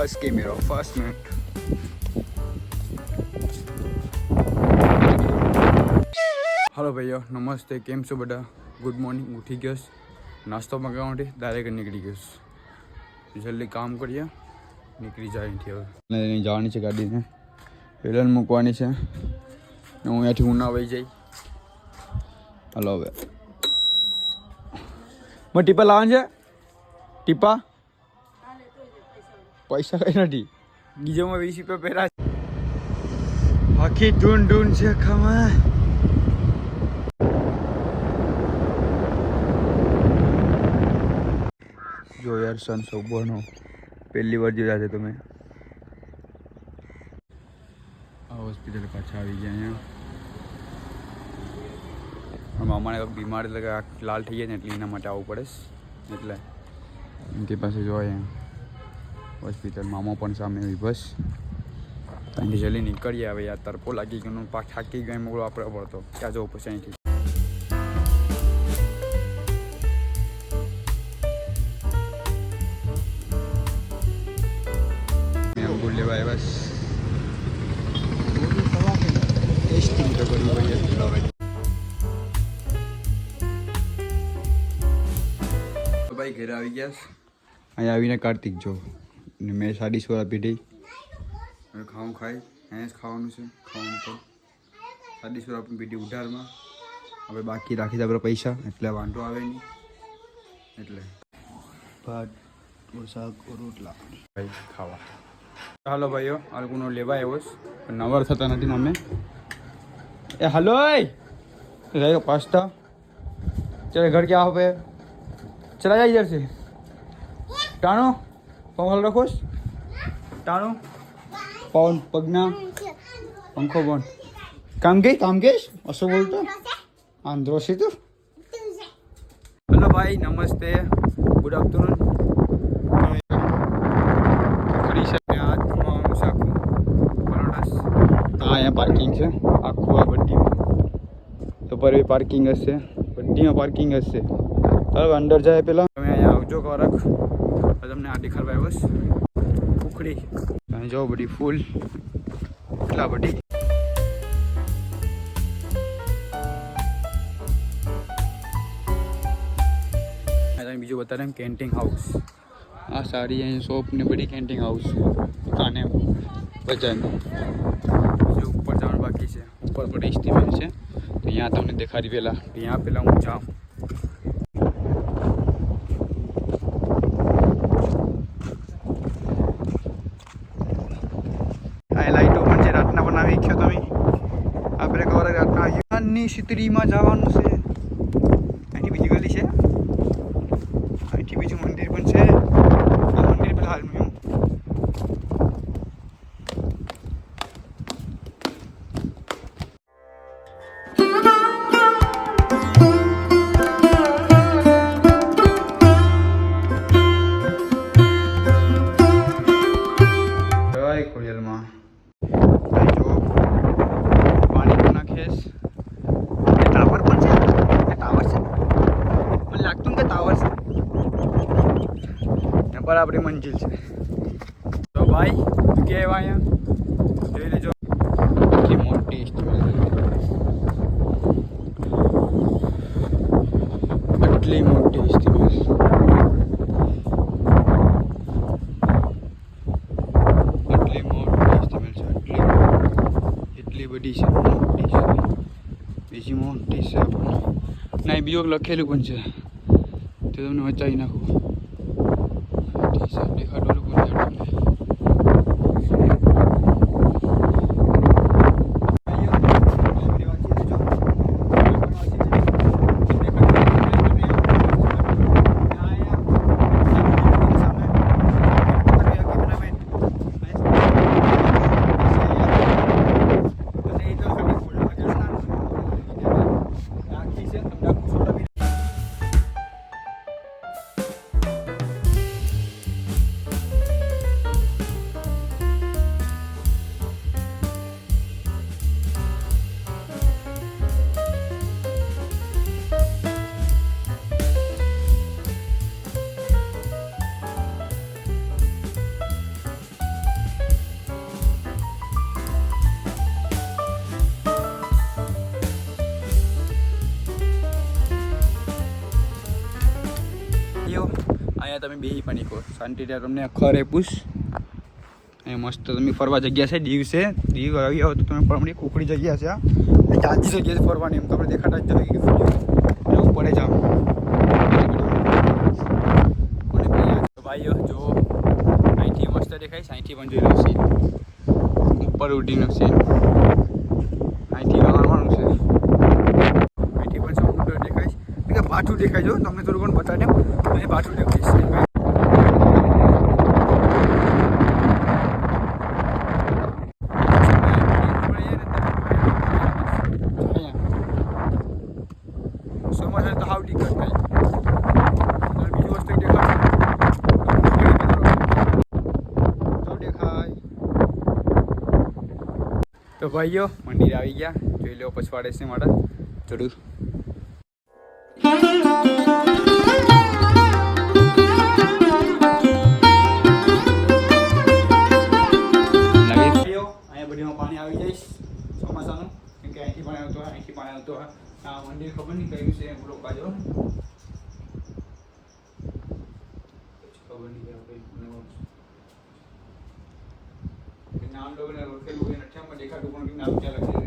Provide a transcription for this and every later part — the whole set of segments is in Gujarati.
ફર્સ્ટ કેમેરો ફાસ્ટ મિનિટ હલો ભાઈઓ નમસ્તે કેમ છો બધા ગુડ મોર્નિંગ ઉઠી ગયો નાસ્તો મગાવવા માટે ડાયરેક્ટ નીકળી ગયો જલ્દી કામ કરીએ નીકળી જાય અહીંથી હવે જવાની છે ગાડીને પેલન મૂકવાની છે હું અહીંયાથી ઉના વહી જઈ હલો હવે મને ટીપા લાવવાનું છે ટીપા પૈસા કઈ નથી. બીજામાં વીસ રૂપિયા પહેરા આખી ધૂન ધૂન છે ખમા જો યાર સન સોબોનો. પહેલી વાર જોયા છે તમે. આ હોસ્પિટલ પાછા આવી ગયા અહીંયા. મામાને બીમાર એટલે લાલ થઈ જાય ને એટલે એના માટે આવવું પડે. એટલે એમની પાસે જોઈએ હોસ્પિટલ મામા પણ સામે આવી બસ. ત્યાંથી જલ્દી નીકળીએ હવે યાર તરપો લાગી ગયો પાક થાકી ગયો એમ આપણે પડતો ક્યાં જવું પછી અહીંથી? લેવા આવ્યા તો ભાઈ ભાઈ ઘરે આવી ગયા અહીંયા આવીને કાર્તિક જો ને મેં સાડી સોળા પીધી. હવે ખાવું ખાઈ. અહીંયા જ ખાવાનું છે, ખાવાનું તો. સાડી સોળા પણ પીધી ઉધારમાં. હવે બાકી રાખી આપણે પૈસા, એટલે વાંધો આવે નહીં. એટલે. ભાત શાક રોટલા. ભાઈ, ખાવા. હાલો ભાઈઓ આ લોકોનો લેવા આવ્યો છે પણ નવર થતા નથી મમ્મી. એ હલો ગયો પાસ્તા. ચાલે ઘર ક્યાં આવે? ચલા જાય જશે. ટાણો? कमल रखोस टाणो पवन पगना पंखो बन काम गई काम गईस असो बोल तो आंद्रोसी तो हेलो भाई नमस्ते गुड आफ्टरनून पार्किंग से आखू आ बड्डी तो पर भी पार्किंग हे बड्डी में पार्किंग हे अंदर जाए पे अँ आज खोराक દેખાડવા આવ્યો ઉખડી. અને જો બધી ફૂલ. એટલા બધી. બીજું બતાવે એમ કેન્ટિંગ હાઉસ આ સારી અહીં શોપ ને બધી કેન્ટિંગ હાઉસ કાને બજારની. ઉપર જવાનું બાકી છે. ઉપર પર ઇસ્ટીમેલ છે. તો અહીંયા તમને દેખાડી પહેલાં ત્યાં પહેલાં હું જાઉં આ લાઈટો પણ છે રાતના બનાવી છે તમે આપણે ખબર રાતના યજ્ઞાનની જવાનું છે આપણી મંજિલ છે. તો ભાઈ, તું કે આવ્યા અહીંયા? જોઈ લેજો. આટલી મોટી આટલી મોટી એટલી બધી છે, મોટી છે. બીજી મોટી છે પણ. ના બીજો લખેલું પણ છે. તે તમને વચાવી નાખું. બેહી પણ એક શાંતિ તમને ખરે પૂછ એ મસ્ત તમે ફરવા જગ્યા છે, દીવ છે. દીવ આવી આવો તો તમે પણ કુકડી જગ્યા છે આ તાજી જગ્યા છે ફરવાની, એમ તમને દેખાતા જ તમે પડે જાવ અને પેલા ભાઈઓ, જો, અહીંથી મસ્ત દેખાય છે, અહીંથી પણ જોઈ રહ્યો છે. ઉપર ઉડીનો સીન અહીંથી વાળવાનું છે અહીંથી પણ સમુદ્ર દેખાય છે કે પાછું દેખાય જો તમને થોડું ઘણું બતાવી દઉં અહીં પાછું દેખાય છે ચોમાસા તો હાવ દિક્કત થાય અને બીજી વસ્તુ એક દેખાય તો દેખાય તો ભાઈઓ, મંદિર આવી ગયા. જોઈ લો પછવાડે છે મારા. જરૂર. પાણી આવી જઈશ ચોમાસાનું. કેમ કે અહીંથી પાણી આવતું અહીંથી પાણી આવતો આ મંદિર ખબર નહીં કયું છે ખબર નહીં. નામ પણ ક્યાં લખેલું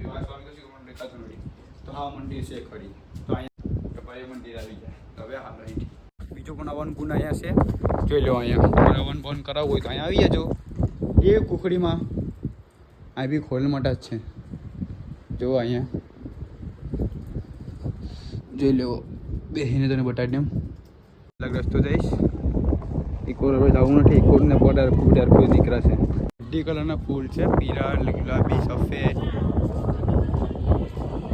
મને દેખાતું નથી. તો હા, મંદિર છે ખરી. તો અહીંયા ભાઈ મંદિર આવી જાય હવે હાલ અહીંથી બીજું પણ આવવાનું ગુણ અહીંયા છે. જોઈ લો અહીંયા. અવન હવન ભવન કરાવવું હોય તો અહીંયા આવી જજો. એ કુખડીમાં આ બી ખોલ માટે જ છે. જો અહીંયા. જોઈ લેવો બેસીને તને બટાડી એમ અલગ રસ્તો જઈશ. ઇકોર હવે જવું નથી. ઇકોરને ફૂટર કોઈ દીકરા છે. બધી કલરના ફૂલ છે પીળા ગુલાબી સફેદ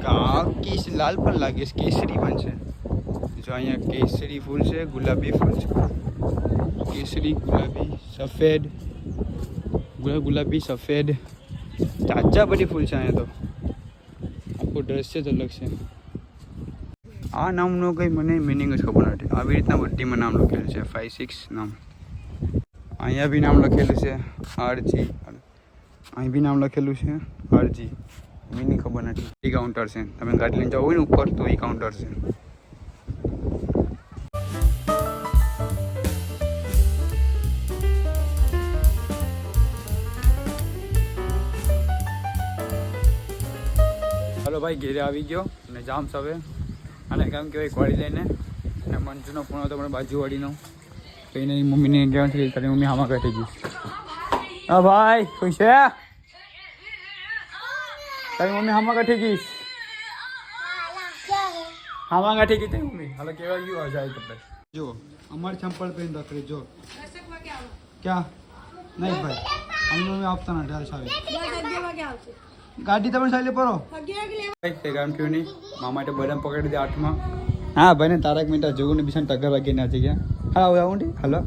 કા કેસ લાલ પણ લાગે છે કેસરી પણ છે જો અહીંયા કેસરી ફૂલ છે ગુલાબી ફૂલ છે કેસરી ગુલાબી સફેદ ગુલા- ગુલાબી સફેદ ચાચા બધી ફૂલ છે અહીંયા તો આખું દ્રશ્ય જ અલગ છે આ નામનો કંઈ મને મિનિંગ જ ખબર નથી આવી રીતના બધીમાં નામ લખેલું છે ફાઈવ સિક્સ નામ અહીંયા બી નામ લખેલું છે આરજી. અહીં બી નામ લખેલું છે આરજી. મિનિંગ ખબર નથી. એ કાઉન્ટર છે. તમે ગાડી લઈને જાઓ હોય ને ઉપર તો એ કાઉન્ટર છે. હલો ભાઈ, ઘેરે આવી ગયો અને જામ હવે અને કેમ કહેવાય વાળી લઈને. અને મંચનો ખૂણો હતો પણ બાજુવાળીનો. તો એને મમ્મીને ગયા છે તારી મમ્મી આમાં બેઠી ગઈ. હા ભાઈ કોઈ છે? તારી મમ્મી આમાં કાઠી ગઈશ આમાં કાઠી ગઈ તારી મમ્મી. હાલો કેવા ગયું જાય તમને જો અમારે ચંપલ પહેરી રાખડી જો. ક્યાં? નહીં ભાઈ. અમે મમ્મી આપતા નથી હાલ સારી. ગાડી તમે સાઈલે પરો કામ થયું નહીં? મામા માટે બદામ પકડી દે આઠમાં. હા ભાઈ ને તારક મહેતા જોવું ને બીજા ટગર વાગી નાચી ગયા. હા હવે આવું ને હલો.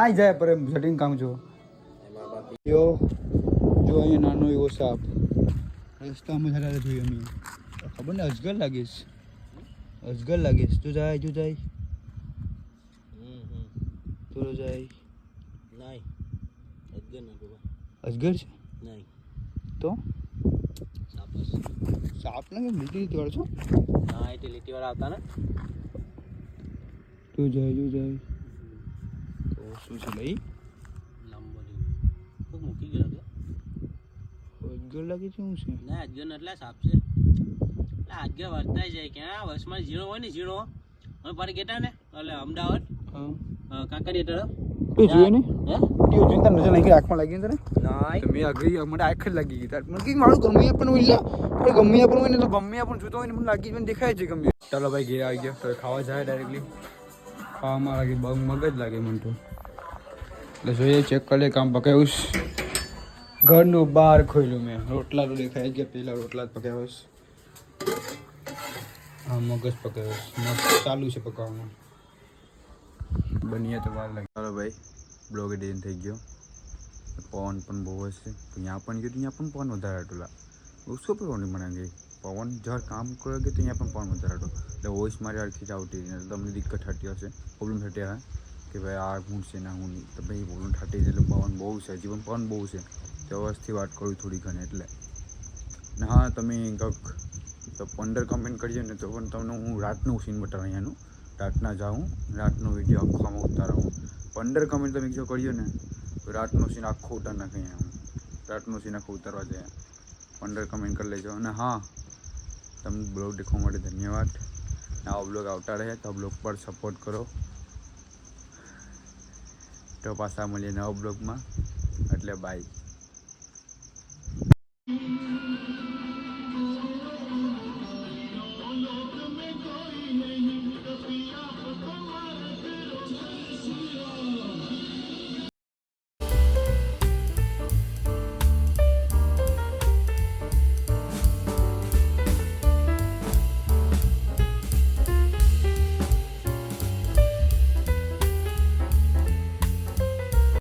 આ જાય પર જટીને કામ જો જો અહીંયા નાનો એવો સાપ. રસ્તામાં જરા જોઈએ અમે. ખબર ને અજગર લાગીશ અજગર લાગીશ તું જાય તું જાય. તું જાય. નહીં. અજગર ના અજગર છે? નહીં. તો? સાપસ સાપ ને કેમ લીટી લીટી વાળો છો? હા એટલે લીટી વાળા આવતા ને. તું જાય જો જાય. તો શું છે લઈ લાંબો ખૂબ મૂકી ગયો એટલે અજગર લાગે છે શું છે? ના અજગર ને એટલે સાપ છે. એટલે અજગર વર્તાય જાય કે આ વર્ષમાં ઝીણો હોય ને ઝીણો. અમે પાડી ગેટા ને એટલે અમદાવાદ. હા. કાંકરિયા તું જોયો ને તું જોઈને તને નજર આંખમાં લાગી ને તને? નાય. તો મેં અઘરી મને આંખ જ લાગી ગઈ તાર. મને કઈ મારું ગમ્યા પણ હોય પણ હોય ને તો ગમે પણ જોતો હોય ને મને લાગી મને દેખાય છે ગમે. ચાલો ભાઈ ઘેર આવી ગયો. તો ખાવા જાય ડાયરેક્ટલી ખાવામાં લાગી બહુ મગજ લાગે મને તો. એટલે જોઈએ ચેક કરી કામ પકાવ્યું ઘરનું બહાર ખોલ્યું મેં. રોટલા તો દેખાઈ ગયા. પેલા રોટલા જ પકાવ્યો હા મગજ પકાવ્યો મસ્ત ચાલુ છે પકાવવાનું. બનીએ તો વાર લાગે. ચાલો ભાઈ, બ્લોગ એડિટિંગ થઈ ગયો. પવન પણ બહુ હશે. ત્યાં પણ ગયો ત્યાં પણ પવન વધારે હતો ઉસકો પણ મને ગઈ. પવન જ્યારે કામ કરે કે ત્યાં પણ પવન વધારે હતો એટલે વોઇસ મારી આખી આવતી તમને દિક્કત થતી હશે. પ્રોબ્લેમ થતી હા કે ભાઈ આ હું છે ના હું નહીં. તો ભાઈ પ્રોબ્લેમ થતી એટલે પવન બહુ છે. જીવન પવન બહુ છે. ચોરસથી વાત કરું થોડી ઘણી એટલે. હા, તમે કંઈક તો પંદર કમેન્ટ કરજો ને તો પણ તમને હું રાતનું સીન બતાવું અહીંયાનું. રાતના જાઉં, રાતનો વીડિયો આખો આમાં ઉતારું પંદર કમેન્ટ તમે જો કર્યો ને, તો રાતનો સીન આખો ઉતાર નાખે રાતનો સીન આખો ઉતારવા જાય. પંદર કમેન્ટ કરી લેજો. અને હા, તમને બ્લોગ દેખવા માટે ધન્યવાદ. આ બ્લોગ આવતા રહે તો બ્લોગ પર સપોર્ટ કરો. તો પાછા મળીએ નવા બ્લોગમાં એટલે બાય